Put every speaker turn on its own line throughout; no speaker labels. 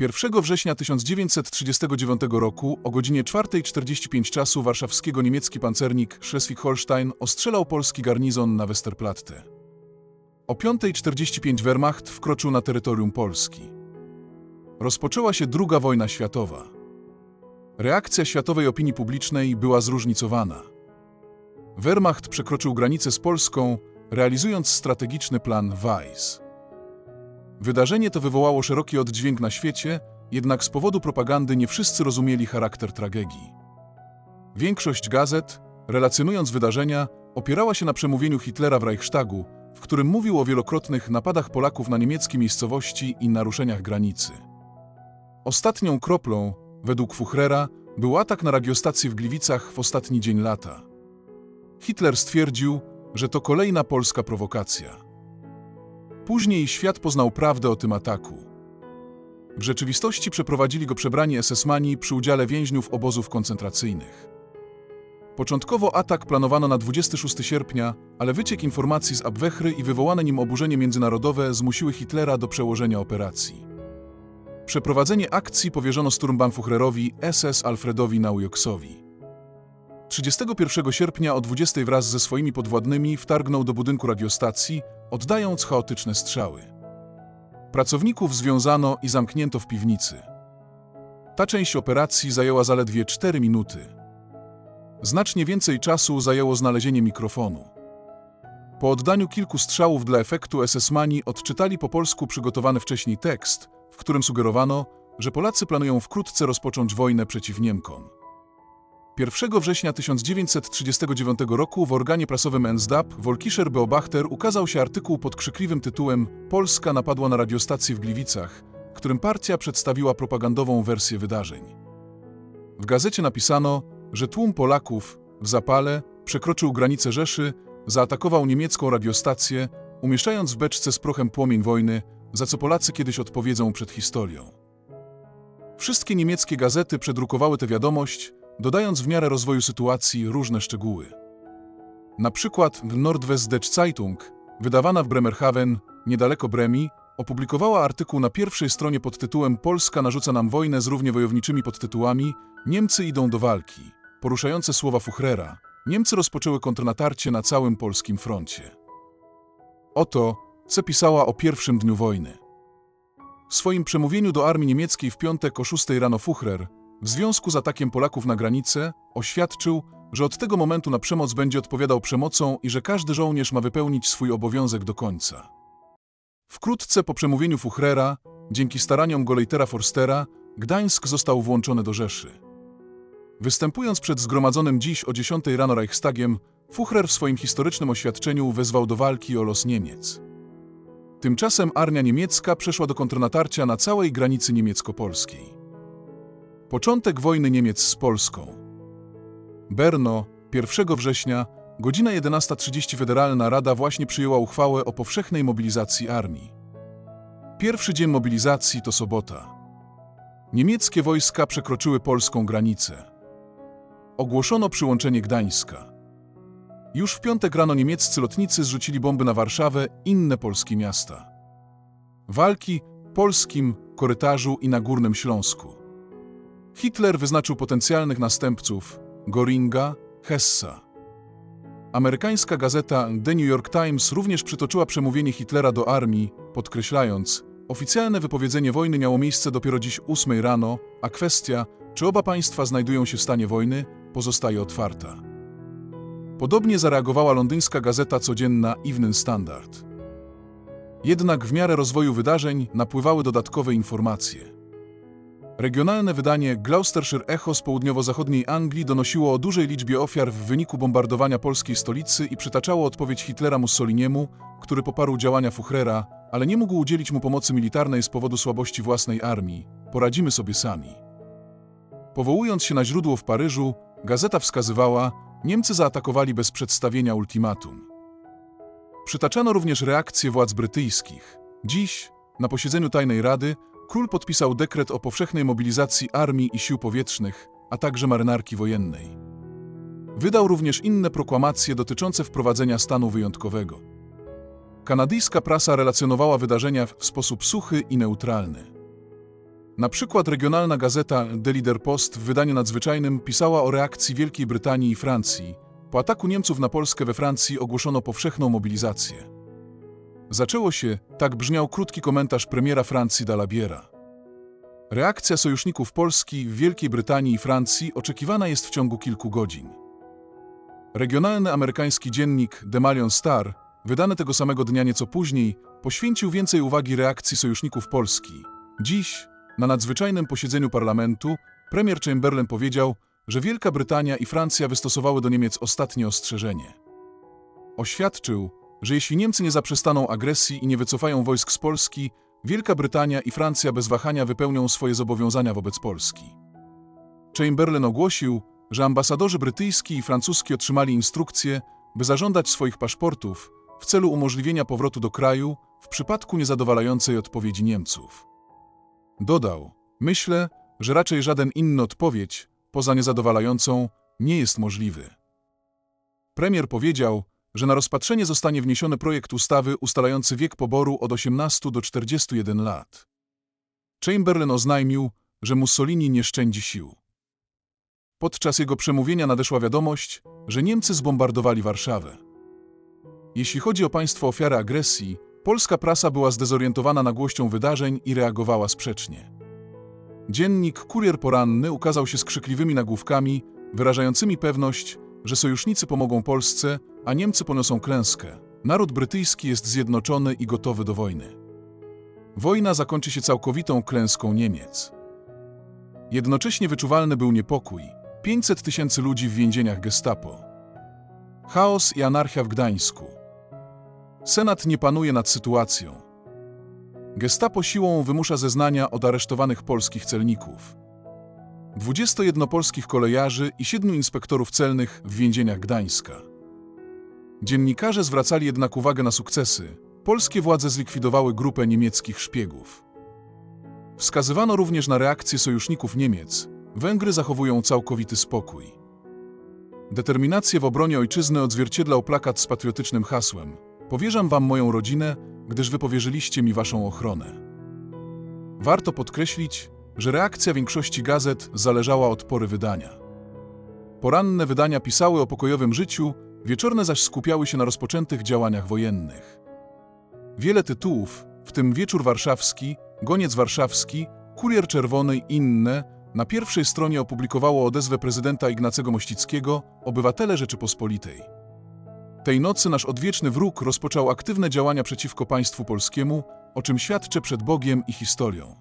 1 września 1939 roku o godzinie 4.45 czasu warszawskiego niemiecki pancernik Schleswig-Holstein ostrzelał polski garnizon na Westerplatte. O 5.45 Wehrmacht wkroczył na terytorium Polski. Rozpoczęła się II wojna światowa. Reakcja światowej opinii publicznej była zróżnicowana. Wehrmacht przekroczył granicę z Polską, realizując strategiczny plan Weiss. Wydarzenie to wywołało szeroki oddźwięk na świecie, jednak z powodu propagandy nie wszyscy rozumieli charakter tragedii. Większość gazet, relacjonując wydarzenia, opierała się na przemówieniu Hitlera w Reichstagu, w którym mówił o wielokrotnych napadach Polaków na niemieckie miejscowości i naruszeniach granicy. Ostatnią kroplą, według Fuchrera, był atak na radiostację w Gliwicach w ostatni dzień lata. Hitler stwierdził, że to kolejna polska prowokacja. Później świat poznał prawdę o tym ataku. W rzeczywistości przeprowadzili go przebrani SS-mani przy udziale więźniów obozów koncentracyjnych. Początkowo atak planowano na 26 sierpnia, ale wyciek informacji z Abwehry i wywołane nim oburzenie międzynarodowe zmusiły Hitlera do przełożenia operacji. Przeprowadzenie akcji powierzono Sturmbannführerowi SS Alfredowi Naujoksowi. 31 sierpnia o 20 wraz ze swoimi podwładnymi wtargnął do budynku radiostacji, oddając chaotyczne strzały. Pracowników związano i zamknięto w piwnicy. Ta część operacji zajęła zaledwie 4 minuty. Znacznie więcej czasu zajęło znalezienie mikrofonu. Po oddaniu kilku strzałów dla efektu SS-mani odczytali po polsku przygotowany wcześniej tekst, w którym sugerowano, że Polacy planują wkrótce rozpocząć wojnę przeciw Niemkom. 1 września 1939 roku w organie prasowym NSDAP Wolkischer Beobachter ukazał się artykuł pod krzykliwym tytułem Polska napadła na radiostację w Gliwicach, którym partia przedstawiła propagandową wersję wydarzeń. W gazecie napisano, że tłum Polaków w zapale przekroczył granicę Rzeszy, zaatakował niemiecką radiostację, umieszczając w beczce z prochem płomień wojny, za co Polacy kiedyś odpowiedzą przed historią. Wszystkie niemieckie gazety przedrukowały tę wiadomość, dodając w miarę rozwoju sytuacji różne szczegóły. Na przykład w Nordwestdeutsche Zeitung, wydawana w Bremerhaven, niedaleko Bremi, opublikowała artykuł na pierwszej stronie pod tytułem Polska narzuca nam wojnę z równie wojowniczymi podtytułami Niemcy idą do walki, poruszające słowa Fuchrera. Niemcy rozpoczęły kontrnatarcie na całym polskim froncie. Oto, co pisała o pierwszym dniu wojny. W swoim przemówieniu do armii niemieckiej w piątek o 6 rano Fuchrer, w związku z atakiem Polaków na granicę, oświadczył, że od tego momentu na przemoc będzie odpowiadał przemocą i że każdy żołnierz ma wypełnić swój obowiązek do końca. Wkrótce po przemówieniu Fuchrera, dzięki staraniom Goleitera Forstera, Gdańsk został włączony do Rzeszy. Występując przed zgromadzonym dziś o 10 rano Reichstagiem, Fuchrer w swoim historycznym oświadczeniu wezwał do walki o los Niemiec. Tymczasem armia niemiecka przeszła do kontrnatarcia na całej granicy niemiecko-polskiej. Początek wojny Niemiec z Polską. Berno, 1 września, godzina 11.30 Federalna Rada właśnie przyjęła uchwałę o powszechnej mobilizacji armii. Pierwszy dzień mobilizacji to sobota. Niemieckie wojska przekroczyły polską granicę. Ogłoszono przyłączenie Gdańska. Już w piątek rano niemieccy lotnicy zrzucili bomby na Warszawę i inne polskie miasta. Walki polskim korytarzu i na Górnym Śląsku. Hitler wyznaczył potencjalnych następców Goringa, Hessa. Amerykańska gazeta The New York Times również przytoczyła przemówienie Hitlera do armii, podkreślając, oficjalne wypowiedzenie wojny miało miejsce dopiero dziś 8 rano, a kwestia, czy oba państwa znajdują się w stanie wojny, pozostaje otwarta. Podobnie zareagowała londyńska gazeta codzienna Evening Standard. Jednak w miarę rozwoju wydarzeń napływały dodatkowe informacje. Regionalne wydanie Gloucestershire Echo z południowo-zachodniej Anglii donosiło o dużej liczbie ofiar w wyniku bombardowania polskiej stolicy i przytaczało odpowiedź Hitlera Mussoliniemu, który poparł działania Fuchrera, ale nie mógł udzielić mu pomocy militarnej z powodu słabości własnej armii. Poradzimy sobie sami. Powołując się na źródło w Paryżu, gazeta wskazywała, Niemcy zaatakowali bez przedstawienia ultimatum. Przytaczano również reakcje władz brytyjskich. Dziś, na posiedzeniu Tajnej Rady, Król podpisał dekret o powszechnej mobilizacji armii i sił powietrznych, a także marynarki wojennej. Wydał również inne proklamacje dotyczące wprowadzenia stanu wyjątkowego. Kanadyjska prasa relacjonowała wydarzenia w sposób suchy i neutralny. Na przykład regionalna gazeta The Leader Post w wydaniu nadzwyczajnym pisała o reakcji Wielkiej Brytanii i Francji. Po ataku Niemców na Polskę we Francji ogłoszono powszechną mobilizację. Zaczęło się, tak brzmiał krótki komentarz premiera Francji Dalabiera. Reakcja sojuszników Polski w Wielkiej Brytanii i Francji oczekiwana jest w ciągu kilku godzin. Regionalny amerykański dziennik The Malion Star, wydany tego samego dnia nieco później, poświęcił więcej uwagi reakcji sojuszników Polski. Dziś, na nadzwyczajnym posiedzeniu parlamentu, premier Chamberlain powiedział, że Wielka Brytania i Francja wystosowały do Niemiec ostatnie ostrzeżenie. Oświadczył, że jeśli Niemcy nie zaprzestaną agresji i nie wycofają wojsk z Polski, Wielka Brytania i Francja bez wahania wypełnią swoje zobowiązania wobec Polski. Chamberlain ogłosił, że ambasadorzy brytyjski i francuski otrzymali instrukcje, by zażądać swoich paszportów w celu umożliwienia powrotu do kraju w przypadku niezadowalającej odpowiedzi Niemców. Dodał, myślę, że raczej żaden inny odpowiedź, poza niezadowalającą, nie jest możliwy. Premier powiedział, że na rozpatrzenie zostanie wniesiony projekt ustawy ustalający wiek poboru od 18 do 41 lat. Chamberlain oznajmił, że Mussolini nie szczędzi sił. Podczas jego przemówienia nadeszła wiadomość, że Niemcy zbombardowali Warszawę. Jeśli chodzi o państwo ofiary agresji, polska prasa była zdezorientowana nagłością wydarzeń i reagowała sprzecznie. Dziennik Kurier Poranny ukazał się z krzykliwymi nagłówkami, wyrażającymi pewność, że sojusznicy pomogą Polsce, a Niemcy poniosą klęskę. Naród brytyjski jest zjednoczony i gotowy do wojny. Wojna zakończy się całkowitą klęską Niemiec. Jednocześnie wyczuwalny był niepokój. 500 tysięcy ludzi w więzieniach gestapo. Chaos i anarchia w Gdańsku. Senat nie panuje nad sytuacją. Gestapo siłą wymusza zeznania od aresztowanych polskich celników. 21 polskich kolejarzy i 7 inspektorów celnych w więzieniach Gdańska. Dziennikarze zwracali jednak uwagę na sukcesy. Polskie władze zlikwidowały grupę niemieckich szpiegów. Wskazywano również na reakcję sojuszników Niemiec. Węgry zachowują całkowity spokój. Determinację w obronie ojczyzny odzwierciedlał plakat z patriotycznym hasłem Powierzam wam moją rodzinę, gdyż wy powierzyliście mi waszą ochronę. Warto podkreślić, że reakcja większości gazet zależała od pory wydania. Poranne wydania pisały o pokojowym życiu, wieczorne zaś skupiały się na rozpoczętych działaniach wojennych. Wiele tytułów, w tym Wieczór Warszawski, Goniec Warszawski, Kurier Czerwony i inne, na pierwszej stronie opublikowało odezwę prezydenta Ignacego Mościckiego, obywatele Rzeczypospolitej. Tej nocy nasz odwieczny wróg rozpoczął aktywne działania przeciwko państwu polskiemu, o czym świadczę przed Bogiem i historią.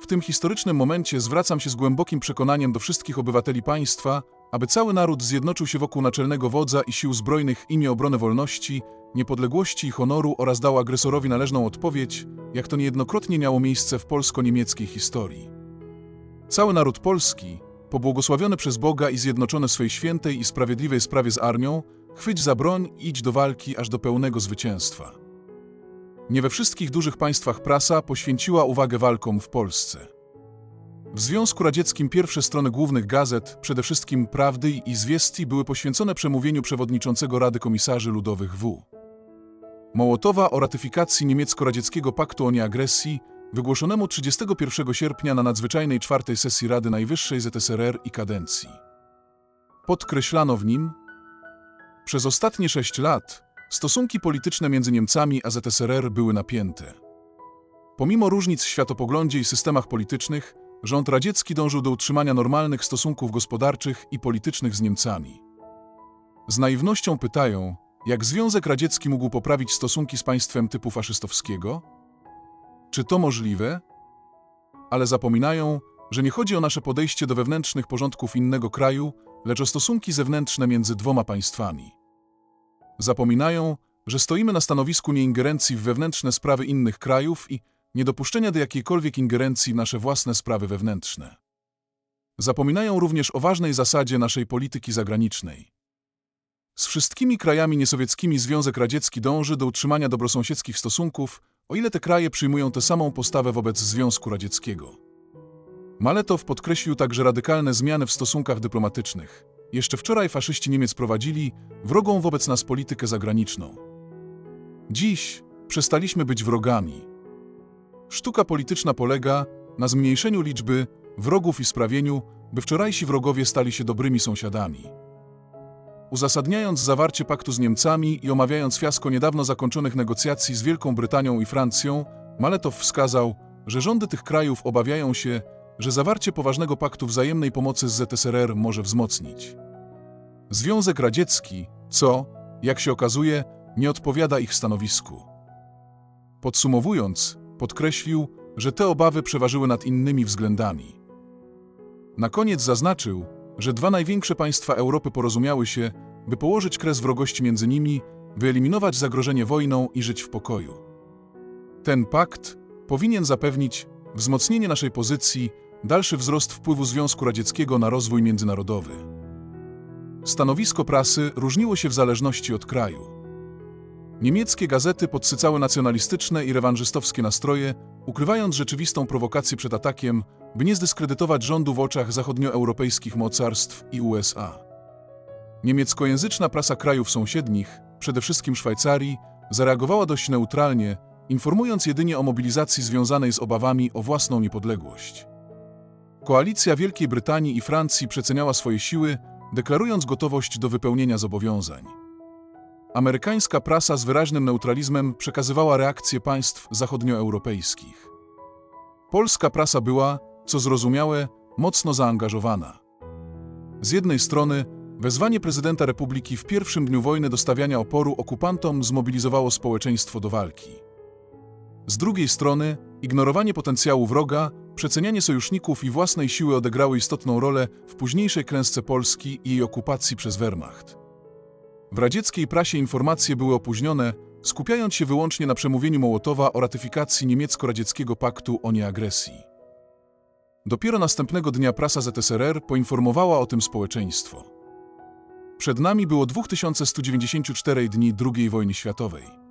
W tym historycznym momencie zwracam się z głębokim przekonaniem do wszystkich obywateli państwa, aby cały naród zjednoczył się wokół naczelnego wodza i sił zbrojnych imię obrony wolności, niepodległości i honoru oraz dał agresorowi należną odpowiedź, jak to niejednokrotnie miało miejsce w polsko-niemieckiej historii. Cały naród polski, pobłogosławiony przez Boga i zjednoczony w swej świętej i sprawiedliwej sprawie z armią, chwyć za broń i idź do walki aż do pełnego zwycięstwa. Nie we wszystkich dużych państwach prasa poświęciła uwagę walkom w Polsce. W Związku Radzieckim pierwsze strony głównych gazet, przede wszystkim Prawdy i Zwiesti, były poświęcone przemówieniu przewodniczącego Rady Komisarzy Ludowych W. Mołotowa o ratyfikacji niemiecko-radzieckiego paktu o nieagresji, wygłoszonemu 31 sierpnia na nadzwyczajnej czwartej sesji Rady Najwyższej ZSRR i kadencji. Podkreślano w nim, przez ostatnie sześć lat stosunki polityczne między Niemcami a ZSRR były napięte. Pomimo różnic w światopoglądzie i systemach politycznych, rząd radziecki dążył do utrzymania normalnych stosunków gospodarczych i politycznych z Niemcami. Z naiwnością pytają, jak Związek Radziecki mógł poprawić stosunki z państwem typu faszystowskiego? Czy to możliwe? Ale zapominają, że nie chodzi o nasze podejście do wewnętrznych porządków innego kraju, lecz o stosunki zewnętrzne między dwoma państwami. Zapominają, że stoimy na stanowisku nieingerencji w wewnętrzne sprawy innych krajów i niedopuszczenia do jakiejkolwiek ingerencji w nasze własne sprawy wewnętrzne. Zapominają również o ważnej zasadzie naszej polityki zagranicznej. Z wszystkimi krajami niesowieckimi Związek Radziecki dąży do utrzymania dobrosąsiedzkich stosunków, o ile te kraje przyjmują tę samą postawę wobec Związku Radzieckiego. Maletow podkreślił także radykalne zmiany w stosunkach dyplomatycznych. Jeszcze wczoraj faszyści Niemiec prowadzili wrogą wobec nas politykę zagraniczną. Dziś przestaliśmy być wrogami. Sztuka polityczna polega na zmniejszeniu liczby wrogów i sprawieniu, by wczorajsi wrogowie stali się dobrymi sąsiadami. Uzasadniając zawarcie paktu z Niemcami i omawiając fiasko niedawno zakończonych negocjacji z Wielką Brytanią i Francją, Maletow wskazał, że rządy tych krajów obawiają się, że zawarcie poważnego paktu wzajemnej pomocy z ZSRR może wzmocnić Związek Radziecki, co, jak się okazuje, nie odpowiada ich stanowisku. Podsumowując, podkreślił, że te obawy przeważyły nad innymi względami. Na koniec zaznaczył, że dwa największe państwa Europy porozumiały się, by położyć kres wrogości między nimi, wyeliminować zagrożenie wojną i żyć w pokoju. Ten pakt powinien zapewnić wzmocnienie naszej pozycji, dalszy wzrost wpływu Związku Radzieckiego na rozwój międzynarodowy. Stanowisko prasy różniło się w zależności od kraju. Niemieckie gazety podsycały nacjonalistyczne i rewanżystowskie nastroje, ukrywając rzeczywistą prowokację przed atakiem, by nie zdyskredytować rządu w oczach zachodnioeuropejskich mocarstw i USA. Niemieckojęzyczna prasa krajów sąsiednich, przede wszystkim Szwajcarii, zareagowała dość neutralnie, informując jedynie o mobilizacji związanej z obawami o własną niepodległość. Koalicja Wielkiej Brytanii i Francji przeceniała swoje siły, deklarując gotowość do wypełnienia zobowiązań. Amerykańska prasa z wyraźnym neutralizmem przekazywała reakcje państw zachodnioeuropejskich. Polska prasa była, co zrozumiałe, mocno zaangażowana. Z jednej strony, wezwanie prezydenta republiki w pierwszym dniu wojny do stawiania oporu okupantom zmobilizowało społeczeństwo do walki. Z drugiej strony, ignorowanie potencjału wroga, przecenianie sojuszników i własnej siły odegrały istotną rolę w późniejszej klęsce Polski i jej okupacji przez Wehrmacht. W radzieckiej prasie informacje były opóźnione, skupiając się wyłącznie na przemówieniu Mołotowa o ratyfikacji niemiecko-radzieckiego paktu o nieagresji. Dopiero następnego dnia prasa ZSRR poinformowała o tym społeczeństwo. Przed nami było 2194 dni II wojny światowej.